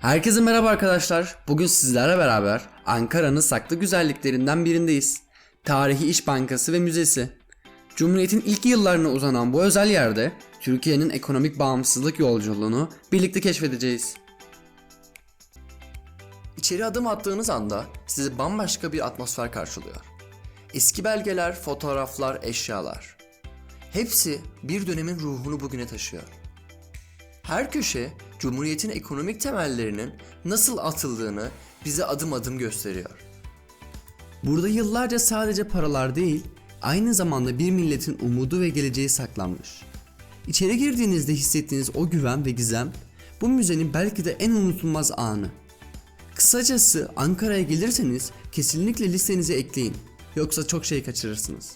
Herkese merhaba arkadaşlar. Bugün sizlerle beraber Ankara'nın saklı güzelliklerinden birindeyiz. Tarihi İş Bankası ve Müzesi. Cumhuriyet'in ilk yıllarına uzanan bu özel yerde Türkiye'nin ekonomik bağımsızlık yolculuğunu birlikte keşfedeceğiz. İçeri adım attığınız anda sizi bambaşka bir atmosfer karşılıyor. Eski belgeler, fotoğraflar, eşyalar. Hepsi bir dönemin ruhunu bugüne taşıyor. Her köşe Cumhuriyet'in ekonomik temellerinin nasıl atıldığını bize adım adım gösteriyor. Burada yıllarca sadece paralar değil, aynı zamanda bir milletin umudu ve geleceği saklanmış. İçeri girdiğinizde hissettiğiniz o güven ve gizem, bu müzenin belki de en unutulmaz anı. Kısacası Ankara'ya gelirseniz kesinlikle listenize ekleyin. Yoksa çok şey kaçırırsınız.